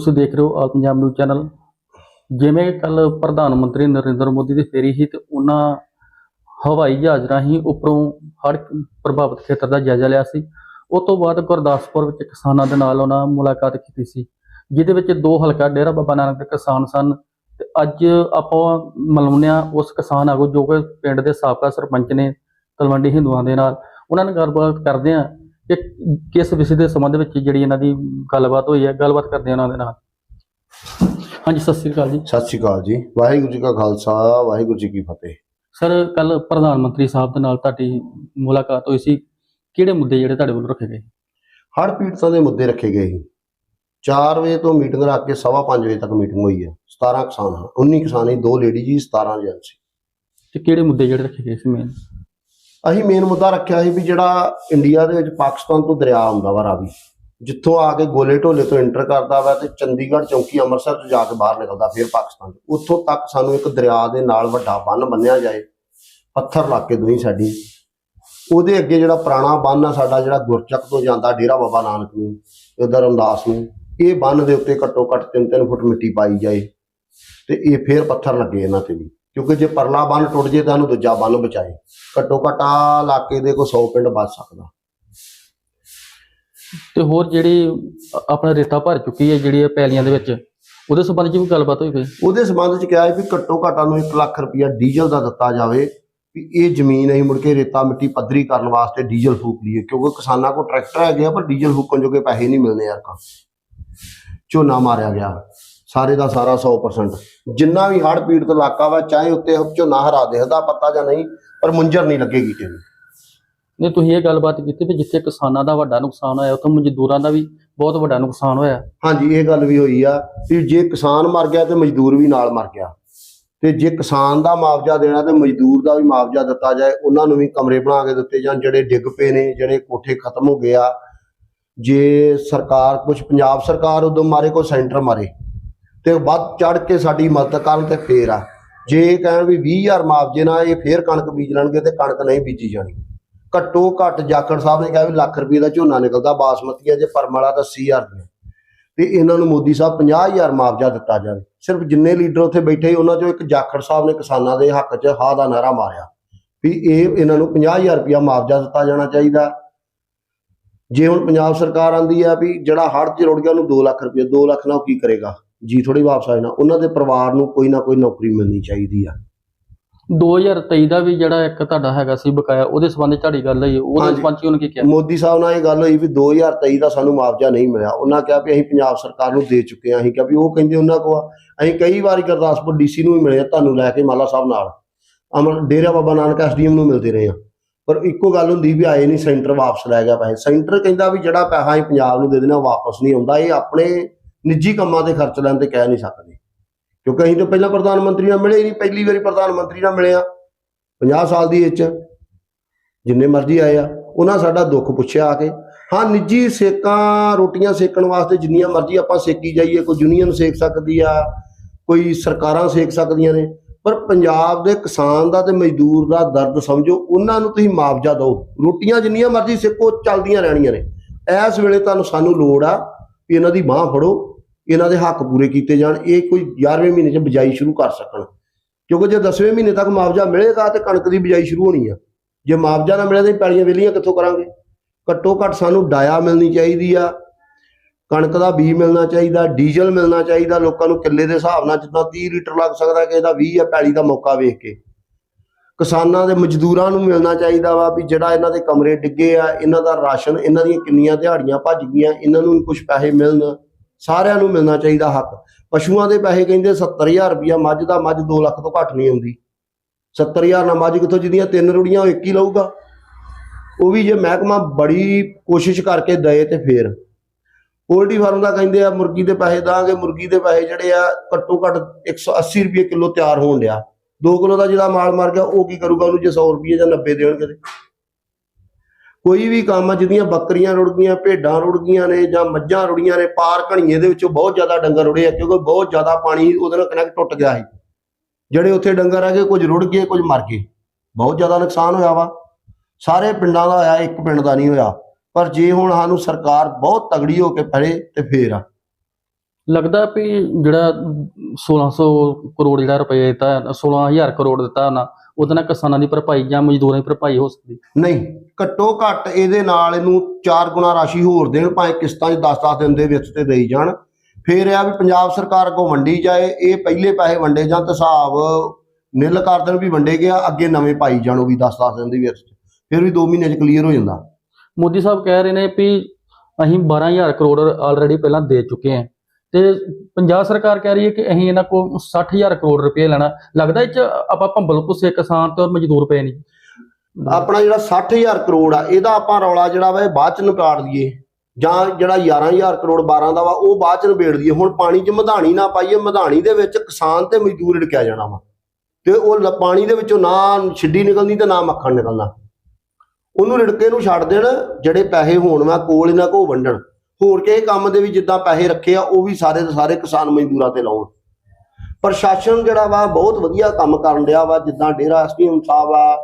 ਤੁਸੀਂ ਦੇਖ ਰਹੇ ਹੋ ਆਲ ਪੰਜਾਬ ਨਿਊਜ਼ ਚੈਨਲ। ਜਿਵੇਂ ਕੱਲ ਪ੍ਰਧਾਨ ਮੰਤਰੀ ਨਰਿੰਦਰ ਮੋਦੀ ਦੀ ਫੇਰੀ ਸੀ ਤੇ ਉਹਨਾਂ ਹਵਾਈ ਜਹਾਜ਼ ਰਾਹੀਂ ਉੱਪਰੋਂ ਹੜ੍ਹ ਪ੍ਰਭਾਵਿਤ ਖੇਤਰ ਦਾ ਜਾਇਜ਼ਾ ਲਿਆ ਸੀ। ਉਸ ਤੋਂ ਬਾਅਦ ਗੁਰਦਾਸਪੁਰ ਵਿੱਚ ਕਿਸਾਨਾਂ ਦੇ ਨਾਲ ਉਹਨਾਂ ਮੁਲਾਕਾਤ ਕੀਤੀ ਸੀ, ਜਿਹਦੇ ਵਿੱਚ ਦੋ ਹਲਕਾ ਡੇਰਾ ਬਾਬਾ ਨਾਨਕ ਦੇ ਕਿਸਾਨ ਸਨ ਤੇ ਅੱਜ ਆਪਾਂ ਮਿਲਾਉਂਦੇ ਹਾਂ ਉਸ ਕਿਸਾਨ ਆਗੂ ਜੋ ਕਿ ਪਿੰਡ ਦੇ ਸਾਬਕਾ ਸਰਪੰਚ ਨੇ ਤਲਵੰਡੀ ਹਿੰਦੂਆਂ ਦੇ ਨਾਲ। ਉਹਨਾਂ ਨਾਲ ਗੱਲਬਾਤ ਕਰਦੇ ਹਾਂ ਕਿ ਕਿਸ ਵਿਸ਼ੇ ਦੇ ਸੰਬੰਧ ਵਿੱਚ ਜਿਹੜੀ ਇਹਨਾਂ ਦੀ ਗੱਲਬਾਤ ਹੋਈ ਹੈ ਗੱਲਬਾਤ ਕਰਦੇ ਹਾਂ ਉਹਨਾਂ ਦੇ ਨਾਲ। ਹਾਂਜੀ ਸਤਿ ਸ੍ਰੀ ਅਕਾਲ ਜੀ। ਸਤਿ ਸ਼੍ਰੀ ਅਕਾਲ ਜੀ। ਵਾਹਿਗੁਰੂ ਜੀ ਕਾ ਖਾਲਸਾ ਵਾਹਿਗੁਰੂ ਜੀ ਕੀ ਫਤਿਹ। ਸਰ ਕੱਲ ਪ੍ਰਧਾਨ ਮੰਤਰੀ ਸਾਹਿਬ ਦੇ ਨਾਲ ਤੁਹਾਡੀ ਮੁਲਾਕਾਤ ਹੋਈ ਸੀ। ਕਿਹੜੇ ਮੁੱਦੇ ਜਿਹੜੇ ਤੁਹਾਡੇ ਵੱਲੋਂ ਰੱਖੇ ਗਏ? ਹੜ੍ਹ ਪੀੜਤਾਂ ਦੇ ਮੁੱਦੇ ਰੱਖੇ ਗਏ ਸੀ। 4 ਵਜੇ ਤੋਂ ਮੀਟਿੰਗ ਰੱਖ ਕੇ ਸਵਾ ਪੰਜ ਵਜੇ ਤੱਕ ਮੀਟਿੰਗ ਹੋਈ ਹੈ। 17 ਕਿਸਾਨ ਹਨ। 19 ਕਿਸਾਨ ਸੀ ਦੋ ਲੇਡੀ ਜੀ 17 ਜੈਂਟ ਸੀ। ਤੇ ਕਿਹੜੇ ਮੁੱਦੇ ਜਿਹੜੇ ਰੱਖੇ ਗਏ ਸੀ ਮੇਨ ਅਸੀਂ ਮੇਨ ਮੁੱਦਾ ਰੱਖਿਆ ਸੀ ਵੀ ਜਿਹੜਾ ਇੰਡੀਆ ਦੇ ਵਿੱਚ ਪਾਕਿਸਤਾਨ ਤੋਂ ਦਰਿਆ ਆਉਂਦਾ ਵਾ ਰਾਵੀ, ਜਿੱਥੋਂ ਆ ਕੇ ਗੋਲੇ ਢੋਲੇ ਤੋਂ ਇੰਟਰ ਕਰਦਾ ਵਾ ਤੇ ਚੰਡੀਗੜ੍ਹ, ਚੌਂਕੀ, ਅੰਮ੍ਰਿਤਸਰ ਤੋਂ ਜਾ ਕੇ ਬਾਹਰ ਨਿਕਲਦਾ ਫਿਰ ਪਾਕਿਸਤਾਨ ਉੱਥੋਂ ਤੱਕ ਸਾਨੂੰ ਇੱਕ ਦਰਿਆ ਦੇ ਨਾਲ ਵੱਡਾ ਬੰਨ ਬੰਨਿਆ ਜਾਏ, ਪੱਥਰ ਲਾ ਕੇ ਦੋਈ ਸਾਡੀ। ਉਹਦੇ ਅੱਗੇ ਜਿਹੜਾ ਪੁਰਾਣਾ ਬੰਨ ਆ ਸਾਡਾ, ਜਿਹੜਾ ਗੁਰਚੱਕ ਤੋਂ ਜਾਂਦਾ ਡੇਰਾ ਬਾਬਾ ਨਾਨਕ ਨੂੰ ਉਧਰ ਅਮਦਾਸ ਨੂੰ, ਇਹ ਬੰਨ ਦੇ ਉੱਤੇ ਘੱਟੋ ਘੱਟ 3-3 ਫੁੱਟ ਮਿੱਟੀ ਪਾਈ ਜਾਏ ਤੇ ਇਹ ਫੇਰ ਪੱਥਰ ਲੱਗੇ ਇਹਨਾਂ ਤੇ ਵੀ। ਕਿਉਂਕਿ ਜੇ ਪਰਲਾ ਬੰਨ ਟੁੱਟ ਜੇ ਤਾਂ ਇਹਨੂੰ ਦੂਜਾ ਬੰਨ ਬਚਾਏ। ਘੱਟੋ ਘੱਟ ਆ ਇਲਾਕੇ ਦੇ ਕੋ 100 ਪਿੰਡ ਬਚ ਸਕਦਾ। ਤੇ ਹੋਰ ਜਿਹੜੀ ਆਪਣਾ ਰੇਤਾ ਭਰ ਚੁੱਕੀ ਹੈ ਜਿਹੜੀ ਇਹ ਪੈਲੀਆਂ ਦੇ ਵਿੱਚ ਉਹਦੇ ਸੰਬੰਧ ਵਿੱਚ ਵੀ ਗੱਲਬਾਤ ਹੋਈ ਕੋਈ? ਉਹਦੇ ਸੰਬੰਧ ਚ ਕਿਹਾ ਹੈ ਵੀ ਘੱਟੋ ਘੱਟ ਨੂੰ 1 ਲੱਖ ਰੁਪਇਆ ਡੀਜ਼ਲ ਦਾ ਦਿੱਤਾ ਜਾਵੇ ਵੀ ਇਹ ਜ਼ਮੀਨ ਅਸੀਂ ਮੁੜ ਕੇ ਰੇਤਾ ਮਿੱਟੀ ਪੱਧਰੀ ਕਰਨ ਵਾਸਤੇ ਡੀਜ਼ਲ ਫੂਕ ਲਈਏ। ਕਿਉਂਕਿ ਕਿਸਾਨਾਂ ਕੋਲ ਟਰੈਕਟਰ ਹੈਗੇ ਆ ਪਰ ਡੀਜ਼ਲ ਫੂਕਣ ਜੋਗੇ ਪੈਸੇ ਨਹੀਂ ਮਿਲਨੇ ਯਾਰ ਕਾ ਝੋਨਾ ਮਾਰਿਆ ਗਿਆ। ਸਾਰੇ ਦਾ ਸਾਰਾ 100% ਜਿੰਨਾ ਵੀ ਹੜ੍ਹ ਪੀੜਤ ਇਲਾਕਾ ਵਾ ਚਾਹੇ ਉੱਤੇ ਝੋਨਾ ਹਰਾ ਦਿਖਦਾ ਪੱਤਾ ਜਾਂ ਨਹੀਂ ਪਰ ਮੁੰਜਰ ਨਹੀਂ ਲੱਗੇਗੀ ਕਿਸੇ ਨੂੰ। ਨੇ ਤੁਸੀਂ ਇਹ ਗੱਲਬਾਤ ਕੀਤੀ ਵੀ ਜਿੱਥੇ ਕਿਸਾਨਾਂ ਦਾ ਵੱਡਾ ਨੁਕਸਾਨ ਹੋਇਆ ਉੱਥੇ ਮਜ਼ਦੂਰਾਂ ਦਾ ਵੀ ਬਹੁਤ ਵੱਡਾ ਨੁਕਸਾਨ ਹੋਇਆ। ਹਾਂਜੀ ਇਹ ਗੱਲ ਵੀ ਹੋਈ ਆ ਵੀ ਜੇ ਕਿਸਾਨ ਮਰ ਗਿਆ ਤੇ ਮਜ਼ਦੂਰ ਵੀ ਨਾਲ ਮਰ ਗਿਆ। ਤੇ ਜੇ ਕਿਸਾਨ ਦਾ ਮੁਆਵਜ਼ਾ ਦੇਣਾ ਤੇ ਮਜ਼ਦੂਰ ਦਾ ਵੀ ਮੁਆਵਜ਼ਾ ਦਿੱਤਾ ਜਾਏ ਉਹਨਾਂ ਨੂੰ ਵੀ ਕਮਰੇ ਬਣਾ ਕੇ ਦਿੱਤੇ ਜਾਣ ਜਿਹੜੇ ਡਿੱਗ ਪਏ ਨੇ ਜਿਹੜੇ ਕੋਠੇ ਖਤਮ ਹੋ ਗਏ ਆ। ਜੇ ਸਰਕਾਰ ਕੁਝ ਪੰਜਾਬ ਸਰਕਾਰ ਉਦੋਂ ਮਾਰੇ ਕੋ ਸੈਂਟਰ ਮਾਰੇ। ਤੇ ਵੱਧ ਚੜ ਕੇ ਸਾਡੀ ਮਦਦ ਕਰਨ ਤੇ ਫੇਰ ਆ। ਜੇ ਇਹ ਕਹਿਣ ਵੀ 20000 ਮੁਆਵਜ਼ੇ ਨਾਲ ਇਹ ਫੇਰ ਕਣਕ ਬੀਜ ਲੈਣਗੇ ਤੇ ਕਣਕ ਨਹੀਂ ਬੀਜੀ ਜਾਣੀ। ਘੱਟੋ ਘੱਟ ਜਾਖੜ ਸਾਹਿਬ ਨੇ ਕਿਹਾ ਵੀ ਲੱਖ ਰੁਪਏ ਦਾ ਝੋਨਾ ਨਿਕਲਦਾ, ਬਾਸਮਤੀ ਆ, ਜੇ ਪਰਮ ਵਾਲਾ ਤਾਂ 80000 ਦੀਆਂ। ਤੇ ਇਹਨਾਂ ਨੂੰ ਮੋਦੀ ਸਾਹਿਬ 50000 ਮੁਆਵਜ਼ਾ ਦਿੱਤਾ ਜਾਵੇ। ਸਿਰਫ ਜਿੰਨੇ ਲੀਡਰ ਉੱਥੇ ਬੈਠੇ ਉਹਨਾਂ ਚੋਂ ਇੱਕ ਜਾਖੜ ਸਾਹਿਬ ਨੇ ਕਿਸਾਨਾਂ ਦੇ ਹੱਕ 'ਚ ਹਾ ਦਾ ਨਾਰਾ ਮਾਰਿਆ। ਵੀ ਇਹ ਇਹਨਾਂ ਨੂੰ 50000 ਰੁਪਇਆ ਮੁਆਵਜ਼ਾ ਦਿੱਤਾ ਜਾਣਾ ਚਾਹੀਦਾ। ਜੇ ਹੁਣ ਪੰਜਾਬ ਸਰਕਾਰ ਆਂਦੀ ਆ ਵੀ ਜਿਹੜਾ ਹੜ੍ਹ 'ਚ ਰੁੜ ਗਿਆ, ਉਹਨੂੰ 2 ਲੱਖ ਰੁਪਇਆ 2 ਲੱਖ ਨਾਲ ਉਹ ਕੀ ਕਰੇਗਾ? ਜੀ ਥੋੜੀ ਵਾਪਸ ਆ ਜਾਣਾ। ਉਹਨਾਂ ਦੇ ਪਰਿਵਾਰ ਨੂੰ ਕੋਈ ਨਾ ਕੋਈ ਨੌਕਰੀ ਮਿਲਣੀ ਚਾਹੀਦੀ ਆ। 2023 ਦਾ ਵੀ ਜਿਹੜਾ ਇੱਕ ਤੁਹਾਡਾ ਹੈਗਾ ਸੀ ਬਕਾਇਆ ਉਹਦੇ ਸੰਬੰਧ ਤੁਹਾਡੀ ਗੱਲ ਹੋਈ। ਉਹਦੇ ਹਾਂਜੀ। ਸੰਬੰਧ ਉਹਨੇ ਕੀ ਕਿਹਾ? ਮੋਦੀ ਸਾਹਿਬ ਨਾਲ ਇਹ ਗੱਲ ਹੋਈ ਵੀ 2023 ਦਾ ਸਾਨੂੰ ਮੁਆਵਜ਼ਾ ਨਹੀਂ ਮਿਲਿਆ। ਉਹਨਾਂ ਕਿਹਾ ਵੀ ਅਸੀਂ ਪੰਜਾਬ ਸਰਕਾਰ ਨੂੰ ਦੇ ਚੁੱਕੇ ਹਾਂ। ਅਸੀਂ ਕਿਹਾ ਵੀ ਉਹ ਕਹਿੰਦੇ ਉਹਨਾਂ ਕੋ ਆ ਅਸੀਂ ਕਈ ਵਾਰੀ ਗੁਰਦਾਸਪੁਰ ਡੀਸੀ ਨੂੰ ਵੀ ਮਿਲੇ ਆ, ਤੁਹਾਨੂੰ ਲੈ ਕੇ ਮਾਲਾ ਸਾਹਿਬ ਨਾਲ। ਅਮਰ ਡੇਰਾ ਬਾਬਾ ਨਾਨਕ ਐਸਡੀਐਮ ਨੂੰ ਮਿਲਦੇ ਰਹੇ ਆ। ਪਰ ਇੱਕੋ ਗੱਲ ਹੁੰਦੀ ਵੀ ਆਏ ਨਹੀਂ ਸੈਂਟਰ ਵਾਪਸ ਲੈ ਗਿਆ ਪੈਸੇ। ਸੈਂਟਰ ਕਹਿੰਦਾ ਵੀ ਜਿਹੜਾ ਪੈਸਾ ਅਸੀਂ ਪੰਜਾਬ ਨੂੰ ਦੇ ਦੇਣਾ ਵਾਪਸ ਨਹੀਂ ਆਉਂਦਾ। ਇਹ ਆਪਣੇ ਨਿੱਜੀ ਕੰਮਾਂ ਤੇ ਖਰਚ ਲੈਣ ਤੇ ਕਹਿ ਨਹੀਂ ਸਕਦੇ। ਕਿਉਂਕਿ ਅਸੀਂ ਤਾਂ ਪਹਿਲਾਂ ਪ੍ਰਧਾਨ ਮੰਤਰੀ ਨਾਲ ਮਿਲੇ ਹੀ ਨਹੀਂ, ਪਹਿਲੀ ਵਾਰੀ ਪ੍ਰਧਾਨ ਮੰਤਰੀ ਨਾਲ ਮਿਲੇ ਆ 50 ਸਾਲ ਦੀ ਏਜ 'ਚ, ਜਿੰਨੇ ਮਰਜ਼ੀ ਆਏ ਆ, ਉਹਨਾਂ ਸਾਡਾ ਦੁੱਖ ਪੁੱਛਿਆ ਆ ਕੇ। ਹਾਂ, ਨਿੱਜੀ ਸੇਕਾਂ, ਰੋਟੀਆਂ ਸੇਕਣ ਵਾਸਤੇ ਜਿੰਨੀਆਂ ਮਰਜ਼ੀ ਆਪਾਂ ਸੇਕੀ ਜਾਈਏ, ਕੋਈ ਯੂਨੀਅਨ ਸੇਕ ਸਕਦੀ ਆ, ਕੋਈ ਸਰਕਾਰਾਂ ਸੇਕ ਸਕਦੀਆਂ ਨੇ, ਪਰ ਪੰਜਾਬ ਦੇ ਕਿਸਾਨ ਦਾ ਤੇ ਮਜ਼ਦੂਰ ਦਾ ਦਰਦ ਸਮਝੋ, ਉਹਨਾਂ ਨੂੰ ਤੁਸੀਂ ਮੁਆਵਜ਼ਾ ਦਿਓ। ਰੋਟੀਆਂ ਜਿੰਨੀਆਂ ਮਰਜ਼ੀ ਸੇਕੋ ਚੱਲਦੀਆਂ ਰਹਿਣੀਆਂ ਨੇ। ਇਸ ਵੇਲੇ ਤੁਹਾਨੂੰ ਸਾਨੂੰ ਲੋੜ ਆ ਵੀ ਇਹਨਾਂ ਦੀ ਬਾਹ ਫੜੋ ਇਹਨਾਂ ਦੇ ਹੱਕ ਪੂਰੇ ਕੀਤੇ ਜਾਣ, ਇਹ ਕੋਈ 11ਵੇਂ ਮਹੀਨੇ 'ਚ ਬਿਜਾਈ ਸ਼ੁਰੂ ਕਰ ਸਕਣ। ਕਿਉਂਕਿ ਜੇ 10ਵੇਂ ਮਹੀਨੇ ਤੱਕ ਮੁਆਵਜ਼ਾ ਮਿਲੇਗਾ ਤੇ ਕਣਕ ਦੀ ਬਿਜਾਈ ਸ਼ੁਰੂ ਹੋਣੀ ਆ। ਜੇ ਮੁਆਵਜ਼ਾ ਨਾ ਮਿਲੇ ਤਾਂ ਪੈਲੀਆਂ ਵੇਲੀਆਂ ਕਿੱਥੋਂ ਕਰਾਂਗੇ? ਘੱਟੋ ਘੱਟ ਸਾਨੂੰ ਡਾਇਆ ਮਿਲਣੀ ਚਾਹੀਦੀ ਆ, ਕਣਕ ਦਾ ਬੀਜ ਮਿਲਣਾ ਚਾਹੀਦਾ, ਡੀਜ਼ਲ ਮਿਲਣਾ ਚਾਹੀਦਾ, ਲੋਕਾਂ ਨੂੰ ਕਿੱਲੇ ਦੇ ਹਿਸਾਬ ਨਾਲ ਜਿੱਦਾਂ 30 ਲੀਟਰ ਲੱਗ ਸਕਦਾ ਕਿ ਇਹਦਾ 20 ਆ ਪੈਲੀ ਦਾ ਮੌਕਾ ਵੇਖ ਕੇ। ਕਿਸਾਨਾਂ ਦੇ ਮਜ਼ਦੂਰਾਂ ਨੂੰ ਮਿਲਣਾ ਚਾਹੀਦਾ ਵਾ ਵੀ ਜਿਹੜਾ ਇਹਨਾਂ ਦੇ ਕਮਰੇ ਡਿੱਗੇ ਆ, ਇਹਨਾਂ ਦਾ ਰਾਸ਼ਨ, ਇਹਨਾਂ ਦੀਆਂ ਕਿੰਨੀਆਂ ਦਿਹਾੜੀਆਂ ਭੱਜ ਗਈਆਂ, ਇਹਨਾਂ ਨੂੰ ਕੁਝ ਪੈਸੇ ਮਿਲਣ। ਸਾਰਿਆਂ ਨੂੰ ਮਿਲਣਾ ਚਾਹੀਦਾ ਹੱਕ। ਪਸ਼ੂਆਂ ਦੇ ਪੈਸੇ ਕਹਿੰਦੇ 70000 ਰੁਪਇਆ, ਮੱਝ ਦਾ ਮੱਝ 2 ਲੱਖ ਤੋਂ ਘੱਟ ਨਹੀਂ ਆਉਂਦੀ। 70000 ਨਾਲ ਮੱਝ ਕਿੱਥੋਂ ਜਿਹਦੀਆਂ ਤਿੰਨ ਰੁੜੀਆਂ, ਉਹ ਇੱਕ ਹੀ ਲਊਗਾ। ਉਹ ਵੀ ਜੇ ਮਹਿਕਮਾ ਬੜੀ ਕੋਸ਼ਿਸ਼ ਕਰਕੇ ਦਏ ਤੇ ਫੇਰ। ਪੋਲਟਰੀ ਫਾਰਮ ਦਾ ਕਹਿੰਦੇ ਆ, ਮੁਰਗੀ ਦੇ ਪੈਸੇ ਦਾਂਗੇ, ਮੁਰਗੀ ਦੇ ਪੈਸੇ ਜਿਹੜੇ ਆ, ਘੱਟੋ ਘੱਟ 180 ਰੁਪਏ ਕਿਲੋ ਤਿਆਰ ਹੋਣ ਡਿਆ। 2 ਕਿਲੋ ਦਾ ਜਿਹੜਾ ਮਾਲ ਮਰ ਗਿਆ, ਉਹ ਕੀ ਕਰੂਗਾ ਉਹਨੂੰ ਜੇ 100 ਰੁਪਏ ਜਾਂ 90 ਦੇਣਗੇ ਕੋਈ ਵੀ ਕੰਮ ਆ, ਜਿਹਦੀਆਂ ਬੱਕਰੀਆਂ ਰੁੜ ਗਈਆਂ, ਭੇਡਾਂ ਰੁੜ ਗਈਆਂ ਨੇ ਜਾਂ ਮੱਝਾਂ ਰੁੜੀਆਂ ਨੇ, ਪਾਰ ਘਣੀਏ ਦੇ ਵਿੱਚੋਂ ਬਹੁਤ ਜ਼ਿਆਦਾ ਡੰਗਰ ਰੁੜੇ ਆ, ਕਿਉਂਕਿ ਬਹੁਤ ਜ਼ਿਆਦਾ ਪਾਣੀ ਉਹਦੇ ਨਾਲ ਕਨੈਕਟ ਟੁੱਟ ਗਿਆ ਸੀ। ਜਿਹੜੇ ਉੱਥੇ ਡੰਗਰ ਹੈਗੇ, ਕੁਝ ਰੁੜ ਗਏ, ਕੁਝ ਮਰ ਗਏ। ਬਹੁਤ ਜ਼ਿਆਦਾ ਨੁਕਸਾਨ ਹੋਇਆ ਵਾ। ਸਾਰੇ ਪਿੰਡਾਂ ਦਾ ਹੋਇਆ, ਇੱਕ ਪਿੰਡ ਦਾ ਨਹੀਂ ਹੋਇਆ। ਪਰ ਜੇ ਹੁਣ ਸਾਨੂੰ ਸਰਕਾਰ ਬਹੁਤ ਤਗੜੀ ਹੋ ਕੇ ਫੜੇ ਤੇ ਫੇਰ ਆ। ਲੱਗਦਾ ਵੀ ਜਿਹੜਾ 1600 ਕਰੋੜ ਜਿਹੜਾ ਰੁਪਏ ਦਿੱਤਾ 16000 ਕਰੋੜ ਦਿੱਤਾ ਨਾ ਉਹਦੇ ਨਾਲ ਕਿਸਾਨਾਂ ਦੀ ਭਰਪਾਈ ਜਾਂ ਮਜ਼ਦੂਰਾਂ ਦੀ ਭਰਪਾਈ ਹੋ ਸਕਦੀ। ਨਹੀਂ ਘੱਟੋ ਘੱਟ ਇਹਦੇ ਨਾਲ ਇਹਨੂੰ ਚਾਰ ਗੁਣਾ ਰਾਸ਼ੀ ਹੋਰ ਦੇਣ ਭਾਵੇਂ ਕਿਸ਼ਤਾਂ 'ਚ 10-10 ਦਿਨ ਦੇ ਵਿੱਚ ਤੇ ਦੇਈ ਜਾਣ। ਫਿਰ ਇਹ ਆ ਵੀ ਪੰਜਾਬ ਸਰਕਾਰ ਅੱਗੋਂ ਵੰਡੀ ਜਾਏ ਇਹ ਪਹਿਲੇ ਪੈਸੇ ਵੰਡੇ ਜਾਂ ਤੇ ਹਿਸਾਬ ਨਿਲ ਕਰ ਦੇਣ ਵੀ ਵੰਡੇ ਗਿਆ ਅੱਗੇ ਨਵੇਂ ਪਾਈ ਜਾਣ ਉਹ ਵੀ 10-10 ਦਿਨ ਦੇ ਵਿੱਚ। ਫਿਰ ਵੀ 2 ਮਹੀਨੇ 'ਚ ਕਲੀਅਰ ਹੋ ਜਾਂਦਾ। ਮੋਦੀ ਸਾਹਿਬ ਕਹਿ ਰਹੇ ਨੇ ਵੀ ਅਸੀਂ 12000 ਕਰੋੜ ਆਲਰੇਡੀ ਪਹਿਲਾਂ ਦੇ ਚੁੱਕੇ ਹਾਂ। ਤੇ ਪੰਜਾਬ ਸਰਕਾਰ ਕਹਿ ਰਹੀ ਹੈ ਕਿ ਅਸੀਂ ਇਹਨਾਂ ਕੋਲ 60000 ਕਰੋੜ ਰੁਪਏ ਲੈਣਾ। ਲੱਗਦਾ ਇਹ ਚ ਆਪਾਂ ਭੰਬਲ ਭੁੱਸੇ ਕਿਸਾਨ ਤੇ ਮਜ਼ਦੂਰ ਪਏ ਨਹੀਂ ਆਪਣਾ ਜਿਹੜਾ 60000 ਕਰੋੜ ਆ, ਇਹਦਾ ਆਪਾਂ ਰੌਲਾ ਜਿਹੜਾ ਵਾ ਇਹ ਬਾਅਦ 'ਚ ਨਿਪਟਾ ਦਈਏ। ਜਾਂ ਜਿਹੜਾ 11000 ਕਰੋੜ 12 ਦਾ ਵਾ, ਉਹ ਬਾਅਦ 'ਚ ਨਿਬੇੜ ਦਈਏ। ਹੁਣ ਪਾਣੀ 'ਚ ਮਧਾਣੀ ਨਾ ਪਾਈਏ, ਮਧਾਣੀ ਦੇ ਵਿੱਚ ਕਿਸਾਨ ਤੇ ਮਜ਼ਦੂਰ ੜਕਿਆ ਜਾਣਾ ਵਾ। ਤੇ ਉਹ ਪਾਣੀ ਦੇ ਵਿੱਚੋਂ ਨਾ ਛਿੱਡੀ ਨਿਕਲਣੀ ਤੇ ਨਾ ਮੱਖਣ ਨਿਕਲਣਾ ਉਹਨੂੰ ਰਿੜਕੇ ਨੂੰ ਛੱਡ ਦੇਣ, ਜਿਹੜੇ ਪੈਸੇ ਹੋਣ ਵਾ, ਕੋਲ ਇਹਨਾਂ ਕੋ ਵੰਡਣ। ਹੋਰ ਕਿਸੇ ਕੰਮ ਦੇ ਵੀ ਜਿੱਦਾਂ ਪੈਸੇ ਰੱਖੇ ਆ ਉਹ ਵੀ ਸਾਰੇ ਦੇ ਸਾਰੇ ਕਿਸਾਨ ਮਜ਼ਦੂਰਾਂ ਤੇ ਲਾਉਣ। ਪ੍ਰਸ਼ਾਸਨ ਜਿਹੜਾ ਵਾ ਬਹੁਤ ਵਧੀਆ ਕੰਮ ਕਰਨ ਡਿਆ ਵਾ ਜਿੱਦਾਂ ਡੇਰਾ ਐਸਪੀਐਮ ਸਾਹਿਬ ਆ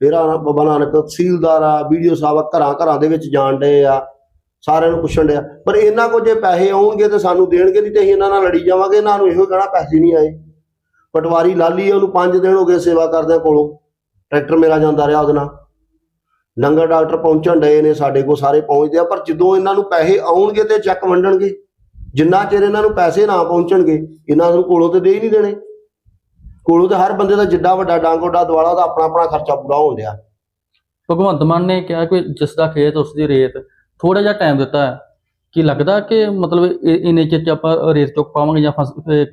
ਡੇਰਾ ਬਾਬਾ ਨਾਨਕ ਤਹਿਸੀਲਦਾਰ ਆ ਵੀਡੀਓ ਸਾਹਿਬ ਆ ਘਰਾਂ ਘਰਾਂ ਦੇ ਵਿੱਚ ਜਾਣ ਡਏ ਆ ਸਾਰਿਆਂ ਨੂੰ ਪੁੱਛਣ ਡਿਆ ਪਰ ਇਹਨਾਂ ਕੋਲ ਜੇ ਪੈਸੇ ਆਉਣਗੇ ਤੇ ਸਾਨੂੰ ਦੇਣਗੇ ਨਹੀਂ ਤੇ ਅਸੀਂ ਇਹਨਾਂ ਨਾਲ ਲੜੀ ਜਾਵਾਂਗੇ ਇਹਨਾਂ ਨੂੰ ਇਹੋ ਕਹਿਣਾ ਪੈਸੇ ਨਹੀਂ ਆਏ। ਪਟਵਾਰੀ ਲਾਲੀ ਆ, ਉਹਨੂੰ 5 ਦਿਨ ਹੋ ਗਏ ਸੇਵਾ ਕਰਦਿਆਂ ਕੋਲੋਂ ਟਰੈਕਟਰ ਮੇਰਾ ਜਾਂਦਾ ਰਿਹਾ ਉਹਦੇ ਨਾਲ। ਲੰਗਰ ਡਾਕਟਰ ਪਹੁੰਚਣ ਡਏ ਨੇ ਸਾਡੇ ਕੋਲ ਸਾਰੇ ਪਹੁੰਚਦੇ ਆ ਪਰ ਜਦੋਂ ਇਹਨਾਂ ਨੂੰ ਪੈਸੇ ਆਉਣਗੇ ਤੇ ਚੈੱਕ ਵੰਡਣਗੇ ਜਿੰਨਾ ਚਿਰ ਇਹਨਾਂ ਨੂੰ ਪੈਸੇ ਨਾ ਪਹੁੰਚਣਗੇ ਇਹਨਾਂ ਨੂੰ ਕੋਲੋਂ ਤੇ ਦੇ ਹੀ ਨਹੀਂ ਦੇਣੇ। ਕੋਲੋਂ ਤੇ ਹਰ ਬੰਦੇ ਦਾ ਜਿੱਡਾ ਵੱਡਾ ਡਾਂਗੋਡਾ ਦਵਾਲਾ ਦਾ ਆਪਣਾ ਆਪਣਾ ਖਰਚਾ ਪੂਰਾ ਹੋਣ ਡਿਆ। ਭਗਵੰਤ ਮਾਨ ਨੇ ਕਿਹਾ ਕਿ ਜਿਸ ਦਾ ਖੇਤ ਉਸ ਦੀ ਰੇਤ ਥੋੜਾ ਜਿਹਾ ਟਾਈਮ ਦਿੱਤਾ ਹੈ। ਕੀ ਲੱਗਦਾ ਕਿ ਮਤਲਬ ਇੰਨੇ ਚਿਰ ਚ ਆਪਾਂ ਰੇਤ ਚੁੱਕ ਪਾਵਾਂਗੇ ਜਾਂ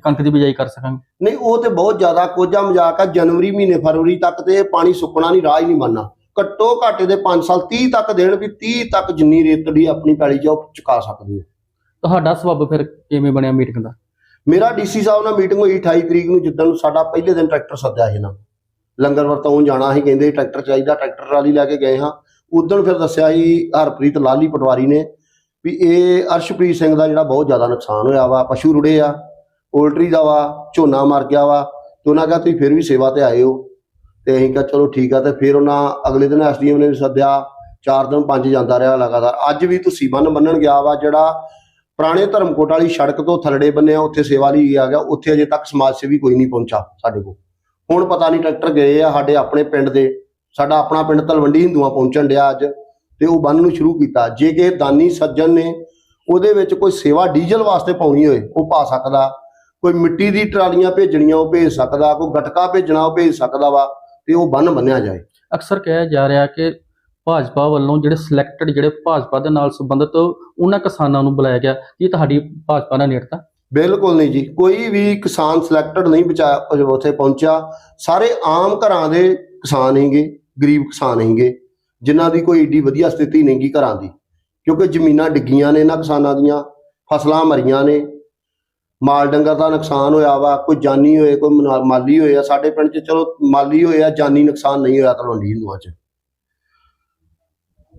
ਕਣਕ ਦੀ ਬਿਜਾਈ ਕਰ ਸਕਾਂਗੇ? ਨਹੀਂ ਉਹ ਤੇ ਬਹੁਤ ਜ਼ਿਆਦਾ ਕੋਝਾ ਮਜ਼ਾਕ ਆ। ਜਨਵਰੀ ਮਹੀਨੇ ਫਰਵਰੀ ਤੱਕ ਤੇ ਪਾਣੀ ਸੁੱਕਣਾ ਨਹੀਂ ਰਾਹ ਹੀ ਨਹੀਂ ਮੰਨਣਾ ਘੱਟੋ ਘੱਟ ਦੇ 5 ਸਾਲ 30 ਤੱਕ ਦੇਣ ਵੀ 30 ਤੱਕ ਜਿੰਨੀ ਰੇਤ ਦੀ ਆਪਣੀ ਪੈਲੀ ਉਹ ਚੁਕਾ ਸਕਦੇ ਹੋ। ਤੁਹਾਡਾ ਸਬੱਬ ਫਿਰ ਕਿਵੇਂ ਬਣਿਆ ਮੀਟਿੰਗ ਦਾ? ਮੇਰਾ ਡੀਸੀ ਸਾਹਿਬ ਨਾਲ ਮੀਟਿੰਗ ਹੋਈ 28 ਤਰੀਕ ਨੂੰ ਜਿੱਦਣ ਸਾਡਾ ਪਹਿਲੇ ਦਿਨ ਟਰੈਕਟਰ ਸੱਦਿਆ ਸੀ ਨਾ। ਲੰਗਰ ਵਰਤਾਉਣ ਜਾਣਾ ਸੀ ਕਹਿੰਦੇ ਟਰੈਕਟਰ ਚਾਹੀਦਾ ਟਰੈਕਟਰ ਟਰਾਲੀ ਲੈ ਕੇ ਗਏ ਹਾਂ। ਉਦੋਂ ਫਿਰ ਦੱਸਿਆ ਸੀ ਹਰਪ੍ਰੀਤ ਲਾਲੀ ਪਟਵਾਰੀ ਨੇ ਵੀ ਇਹ ਅਰਸ਼ਪ੍ਰੀਤ ਸਿੰਘ ਦਾ ਜਿਹੜਾ ਬਹੁਤ ਜ਼ਿਆਦਾ ਨੁਕਸਾਨ ਹੋਇਆ ਵਾ ਪਸ਼ੂ ਰੁੜੇ ਆ ਪੋਲਟਰੀ ਦਾ ਵਾ ਝੋਨਾ ਮਰ ਗਿਆ ਵਾ। ਤੇ ਉਹਨਾਂ ਕਿਹਾ ਤੁਸੀਂ ਫਿਰ ਵੀ ਸੇਵਾ ਤੇ ਆਏ ਹੋ। ਤੇ ਅਸੀਂ ਕਿਹਾ ਚਲੋ ਠੀਕ ਆ ਤੇ ਫਿਰ ਉਹਨਾਂ ਅਗਲੇ ਦਿਨ ਐਸਡੀਐਮ ਨੇ ਵੀ ਸੱਦਿਆ, ਚਾਰ ਦਿਨ ਪੰਜ ਜਾਂਦਾ ਰਿਹਾ ਲਗਾਤਾਰ। ਅੱਜ ਵੀ ਤੁਸੀਂ ਬੰਨ ਬੰਨਣ ਗਿਆ ਵਾ ਜਿਹੜਾ ਪੁਰਾਣੇ ਧਰਮਕੋਟ ਵਾਲੀ ਸੜਕ ਤੋਂ ਥਲੜੇ ਬੰਨਿਆ ਉੱਥੇ ਸੇਵਾ ਲਈ ਆ ਗਿਆ, ਉੱਥੇ ਅਜੇ ਤੱਕ ਸਮਾਜ ਸੇਵੀ ਕੋਈ ਨਹੀਂ ਪਹੁੰਚਾ ਸਾਡੇ ਕੋਲ। ਹੁਣ ਪਤਾ ਨਹੀਂ ਟਰੈਕਟਰ ਗਏ ਆ ਸਾਡੇ ਆਪਣੇ ਪਿੰਡ ਦੇ, ਸਾਡਾ ਆਪਣਾ ਪਿੰਡ ਤਲਵੰਡੀ ਹਿੰਦੂਆਂ ਪਹੁੰਚਣ ਡਿਆ ਅੱਜ ਤੇ ਉਹ ਬੰਨ ਨੂੰ ਸ਼ੁਰੂ ਕੀਤਾ। ਜੇ ਕਿ ਦਾਨੀ ਸੱਜਣ ਨੇ ਉਹਦੇ ਵਿੱਚ ਕੋਈ ਸੇਵਾ ਡੀਜ਼ਲ ਵਾਸਤੇ ਪਾਉਣੀ ਹੋਏ, ਉਹ ਪਾ ਸਕਦਾ। ਕੋਈ ਮਿੱਟੀ ਦੀ ਟਰਾਲੀਆਂ ਭੇਜਣੀਆਂ, ਉਹ ਭੇਜ ਸਕਦਾ। ਕੋਈ ਗਟਕਾ ਭੇਜਣਾ, ਉਹ ਭੇਜ ਸਕਦਾ ਵਾ। ਤੇ ਉਹ ਬੰਨ ਬੰਨਿਆ ਜਾਏ। ਅਕਸਰ ਕਿਹਾ ਜਾ ਰਿਹਾ ਕਿ ਭਾਜਪਾ ਵੱਲੋਂ ਜਿਹੜੇ ਸਿਲੈਕਟਡ ਜਿਹੜੇ ਭਾਜਪਾ ਦੇ ਨਾਲ ਸੰਬੰਧਿਤ ਉਹਨਾਂ ਕਿਸਾਨਾਂ ਨੂੰ ਬੁਲਾਇਆ ਗਿਆ। ਕੀ ਤੁਹਾਡੀ ਭਾਜਪਾ ਨਾਲ ਨੇੜਤਾ? ਬਿਲਕੁਲ ਨਹੀਂ ਜੀ। ਕੋਈ ਵੀ ਕਿਸਾਨ ਸਿਲੈਕਟਡ ਨਹੀਂ ਬਚਾ ਉੱਥੇ ਪਹੁੰਚਿਆ। ਸਾਰੇ ਆਮ ਘਰਾਂ ਦੇ ਕਿਸਾਨ ਹੈਗੇ ਗਰੀਬ ਕਿਸਾਨ ਹੈਗੇ ਜਿਨ੍ਹਾਂ ਦੀ ਕੋਈ ਏਡੀ ਵਧੀਆ ਸਥਿਤੀ ਨਹੀਂਗੀ ਘਰਾਂ ਦੀ। ਕਿਉਂਕਿ ਜ਼ਮੀਨਾਂ ਡਿੱਗੀਆਂ ਨੇ ਇਹਨਾਂ ਕਿਸਾਨਾਂ ਦੀਆਂ ਫਸਲਾਂ ਮਰੀਆਂ ਨੇ ਮਾਲ ਡੰਗਰ ਦਾ ਨੁਕਸਾਨ ਹੋਇਆ ਵਾ, ਕੋਈ ਜਾਨੀ ਹੋਏ, ਕੋਈ ਮਨਾ- ਮਾਲੀ ਹੋਏ ਆ, ਸਾਡੇ ਪਿੰਡ 'ਚ ਚਲੋ ਮਾਲੀ ਹੋਏ ਜਾਨੀ ਨੁਕਸਾਨ ਨਹੀਂ ਹੋਇਆ ਤਲਵੰਡੀ ਹਿੰਦੂਆਂ 'ਚ।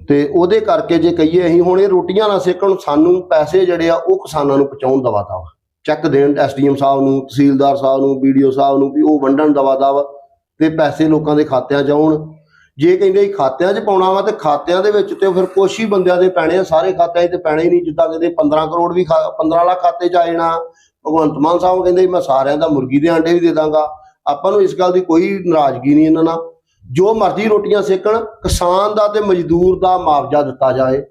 ਤੇ ਉਹਦੇ ਕਰਕੇ ਜੇ ਕਹੀਏ ਅਸੀਂ, ਹੁਣ ਇਹ ਰੋਟੀਆਂ ਨਾ ਸੇਕਣ, ਸਾਨੂੰ ਪੈਸੇ ਜਿਹੜੇ ਆ, ਉਹ ਕਿਸਾਨਾਂ ਨੂੰ ਪਹੁੰਚਾਉਣ ਦਵਾ ਦਵਾ। ਚੈੱਕ ਦੇਣ, ਐਸਡੀਐਮ ਸਾਹਿਬ ਨੂੰ, ਤਹਿਸੀਲਦਾਰ ਸਾਹਿਬ ਨੂੰ ਵੀਡੀਓ ਸਾਹਿਬ ਨੂੰ ਵੀ ਉਹ ਵੰਡਣ ਦਵਾ ਵਾ ਤੇ ਪੈਸੇ ਲੋਕਾਂ ਦੇ ਖਾਤਿਆਂ 'ਚ ਆਉਣ। ਜੇ ਕਹਿੰਦੇ ਅਸੀਂ ਖਾਤਿਆਂ 'ਚ ਪਾਉਣਾ ਵਾ, ਤੇ ਖਾਤਿਆਂ ਦੇ ਵਿੱਚ ਤੇ ਫਿਰ ਕੁਛ ਹੀ ਬੰਦਿਆਂ ਦੇ ਪੈਣੇ ਆ, ਸਾਰੇ ਖਾਤਿਆਂ 'ਚ ਤੇ ਪੈਣੇ ਹੀ ਨਹੀਂ, ਜਿੱਦਾਂ ਕਹਿੰਦੇ 15 ਕਰੋੜ ਵੀ ਖਾ- 15 ਲੱਖ ਖਾਤੇ 'ਚ ਆ ਜਾਣਾ ਭਗਵੰਤ ਮਾਨ ਸਾਹਿਬ ਕਹਿੰਦੇ ਮੈਂ ਸਾਰਿਆਂ ਦਾ ਮੁਰਗੀ ਦੇ ਆਂਡੇ ਵੀ ਦੇ ਦਾਂਗਾ। ਆਪਾਂ ਨੂੰ ਇਸ ਗੱਲ ਦੀ ਕੋਈ ਨਾਰਾਜ਼ਗੀ ਨਹੀਂ ਇਹਨਾਂ ਨਾਲ। ਜੋ ਮਰਜ਼ੀ ਰੋਟੀਆਂ ਸੇਕਣ, ਕਿਸਾਨ ਦਾ ਤੇ ਮਜ਼ਦੂਰ ਦਾ ਮੁਆਵਜ਼ਾ ਦਿੱਤਾ ਜਾਏ,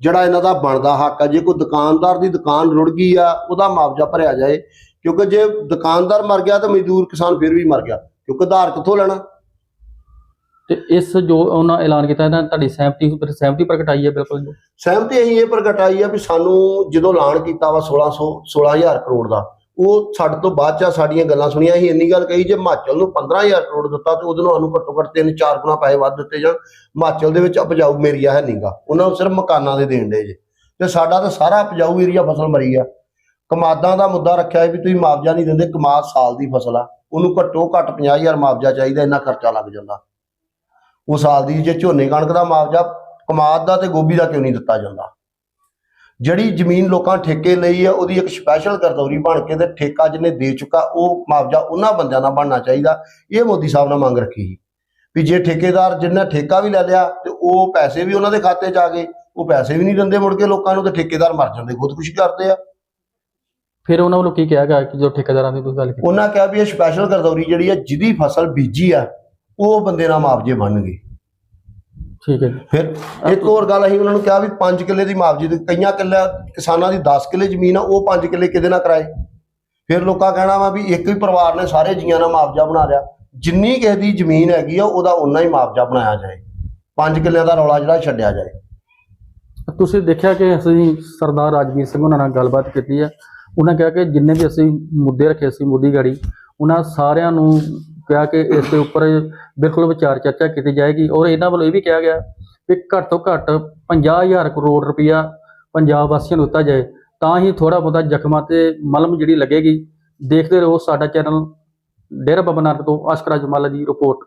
ਜਿਹੜਾ ਇਹਨਾਂ ਦਾ ਬਣਦਾ ਹੱਕ ਹੈ ਜੇ ਕੋਈ ਦੁਕਾਨਦਾਰ ਦੀ ਦੁਕਾਨ ਰੁੜ ਗਈ ਆ, ਉਹਦਾ ਮੁਆਵਜ਼ਾ ਭਰਿਆ ਜਾਏ। ਕਿਉਂਕਿ ਜੇ ਦੁਕਾਨਦਾਰ ਮਰ ਗਿਆ ਤਾਂ ਮਜ਼ਦੂਰ ਕਿਸਾਨ ਫਿਰ ਵੀ ਮਰ ਗਿਆ। ਕਿਉਂਕਿ ਆਧਾਰ ਕਿੱਥੋਂ ਲੈਣਾ? ਤੇ ਇਸ ਜੋ ਉਹਨਾਂ ਐਲਾਨ ਕੀਤਾ ਇਹਨਾਂ ਤੁਹਾਡੀ ਸਹਿਮਤੀ ਸਹਿਮਤੀ ਪ੍ਰਗਟਾਈ ਹੈ ਬਿਲਕੁਲ ਸਹਿਮਤੀ ਅਸੀਂ ਇਹ ਪ੍ਰਗਟਾਈ ਆ ਵੀ ਸਾਨੂੰ ਜਦੋਂ ਐਲਾਨ ਕੀਤਾ ਵਾ 1600 16000 ਕਰੋੜ ਦਾ, ਉਹ ਸਾਡੇ ਤੋਂ ਬਾਅਦ ਚ ਸਾਡੀਆਂ ਗੱਲਾਂ ਸੁਣੀਆਂ ਅਸੀਂ ਇੰਨੀ ਗੱਲ ਕਹੀ ਜੇ ਹਿਮਾਚਲ ਨੂੰ 15000 ਕਰੋੜ ਦਿੱਤਾ ਤੇ ਉਹਦੇ ਨੂੰ ਸਾਨੂੰ ਘੱਟੋ ਘੱਟ ਤਿੰਨ ਚਾਰ ਗੁਣਾ ਪੈਸੇ ਵੱਧ ਦਿੱਤੇ ਜਾਣ, ਹਿਮਾਚਲ ਦੇ ਵਿੱਚ ਉਪਜਾਊ ਮੇਰੀਆ ਹੈ ਨਹੀਂਗਾ ਉਹਨਾਂ ਨੂੰ ਸਿਰਫ ਮਕਾਨਾਂ ਦੇ ਦੇਣ ਦੇ ਜੇ। ਤੇ ਸਾਡਾ ਤਾਂ ਸਾਰਾ ਉਪਜਾਊ ਏਰੀਆ ਫਸਲ ਮਰੀ ਆ। ਕਮਾਦਾਂ ਦਾ ਮੁੱਦਾ ਰੱਖਿਆ ਵੀ ਤੁਸੀਂ ਮੁਆਵਜ਼ਾ ਨਹੀਂ ਦਿੰਦੇ, ਕਮਾਦ ਸਾਲ ਦੀ ਫਸਲ ਆ। ਉਹਨੂੰ ਘੱਟੋ ਘੱਟ 50000 ਮੁਆਵਜ਼ਾ ਚਾਹੀਦਾ, ਇੰਨਾ ਖਰਚਾ ਲੱਗ ਜਾਂਦਾ। ਉਹ ਸਾਲ ਦੀ ਜੇ ਝੋਨੇ ਕਣਕ ਦਾ ਮੁਆਵਜ਼ਾ ਕਮਾਦ ਦਾ ਤੇ ਗੋਭੀ ਦਾ ਕਿਉਂ ਨਹੀਂ ਦਿੱਤਾ ਜਾਂਦਾ? ਜਿਹੜੀ ਜ਼ਮੀਨ ਲੋਕਾਂ ਠੇਕੇ ਲਈ ਆ ਉਹਦੀ ਇੱਕ ਸਪੈਸ਼ਲ ਗਰਦੌਰੀ ਬਣ ਕੇ ਤੇ ਠੇਕਾ ਜਿਹਨੇ ਦੇ ਚੁੱਕਾ ਉਹ ਮੁਆਵਜ਼ਾ ਉਹਨਾਂ ਬੰਦਿਆਂ ਨਾਲ ਬਣਨਾ ਚਾਹੀਦਾ। ਇਹ ਮੋਦੀ ਸਾਹਿਬ ਨੇ ਮੰਗ ਰੱਖੀ ਸੀ ਵੀ ਜੇ ਠੇਕੇਦਾਰ ਜਿਹਨੇ ਠੇਕਾ ਵੀ ਲੈ ਲਿਆ ਤੇ ਉਹ ਪੈਸੇ ਵੀ ਉਹਨਾਂ ਦੇ ਖਾਤੇ 'ਚ ਆ ਗਏ ਉਹ ਪੈਸੇ ਵੀ ਨਹੀਂ ਦਿੰਦੇ ਮੁੜ ਕੇ ਲੋਕਾਂ ਨੂੰ ਤੇ ਠੇਕੇਦਾਰ ਮਰ ਜਾਂਦੇ ਖੁਦਕੁਸ਼ੀ ਕਰਦੇ ਆ। ਫਿਰ ਉਹਨਾਂ ਵੱਲੋਂ ਕੀ ਕਿਹਾ ਗਿਆ ਕਿ ਜੋ ਠੇਕੇਦਾਰਾਂ ਦੀ ਤੁਸੀਂ ਗੱਲ ਕੀਤੀ? ਉਹਨਾਂ ਕਿਹਾ ਵੀ ਇਹ ਸਪੈਸ਼ਲ ਗਰਦੌਰੀ ਜਿਹੜੀ ਹੈ ਜਿਹਦੀ ਫਸਲ ਬੀਜੀ ਆ ਉਹ ਬੰਦੇ ਨਾਲ ਮੁਆਵਜ਼ੇ ਬਣਨਗੇ। ਠੀਕ ਹੈ ਫਿਰ ਇੱਕ ਹੋਰ ਗੱਲ ਅਸੀਂ ਉਹਨਾਂ ਨੂੰ ਕਿਹਾ ਵੀ 5 ਕਿੱਲੇ ਦੀ ਮੁਆਵਜ਼ੇ ਦੀ ਕਈਆਂ ਕਿੱਲੇ ਕਿਸਾਨਾਂ ਦੀ 10 ਕਿੱਲੇ ਜ਼ਮੀਨ ਆ ਉਹ 5 ਕਿੱਲੇ ਕਿਹਦੇ ਨਾਲ ਕਰਾਏ? ਫਿਰ ਲੋਕਾਂ ਕਹਿਣਾ ਵਾ ਵੀ ਇੱਕ ਹੀ ਪਰਿਵਾਰ ਨੇ ਸਾਰੇ ਜੀਆਂ ਨਾਲ ਮੁਆਵਜ਼ਾ ਬਣਾ ਲਿਆ। ਜਿੰਨੀ ਕਿਸੇ ਦੀ ਜ਼ਮੀਨ ਹੈਗੀ ਆ ਉਹਦਾ ਉਨਾ ਹੀ ਮੁਆਵਜ਼ਾ ਬਣਾਇਆ ਜਾਏ। 5 ਕਿੱਲਿਆਂ ਦਾ ਰੌਲਾ ਜਿਹੜਾ ਛੱਡਿਆ ਜਾਏ। ਤੁਸੀਂ ਦੇਖਿਆ ਕਿ ਅਸੀਂ ਸਰਦਾਰ ਰਾਜਵੀਰ ਸਿੰਘ ਉਹਨਾਂ ਨਾਲ ਗੱਲਬਾਤ ਕੀਤੀ ਹੈ ਉਹਨਾਂ ਕਿਹਾ ਕਿ ਜਿੰਨੇ ਵੀ ਅਸੀਂ ਮੁੱਦੇ ਰੱਖੇ ਸੀ ਮੁੱਦੀ ਗਾੜੀ ਉਹਨਾਂ ਸਾਰਿਆਂ ਨੂੰ ਕਿਹਾ ਕਿ ਇਸ ਦੇ ਉੱਪਰ ਬਿਲਕੁਲ ਵਿਚਾਰ ਚਰਚਾ ਕੀਤੀ ਜਾਏਗੀ ਔਰ ਇਹਨਾਂ ਵੱਲੋਂ ਇਹ ਵੀ ਕਿਹਾ ਗਿਆ ਕਿ ਘੱਟ ਤੋਂ ਘੱਟ 50000 ਕਰੋੜ ਰੁਪਇਆ ਪੰਜਾਬ ਵਾਸੀਆਂ ਨੂੰ ਦਿੱਤਾ ਜਾਏ, ਤਾਂ ਹੀ ਥੋੜਾ ਬਹੁਤਾ ਜ਼ਖਮਾਂ ਤੇ ਮਲਮ ਜਿਹੜੀ ਲੱਗੇਗੀ। ਦੇਖਦੇ ਰਹੋ ਸਾਡਾ ਚੈਨਲ ਡੇਰਾ ਬਾਬਾ ਨਾਨਕ ਤੋਂ ਅਸ਼ਕਰਾ ਜਮਾਲਾ ਦੀ ਰਿਪੋਰਟ।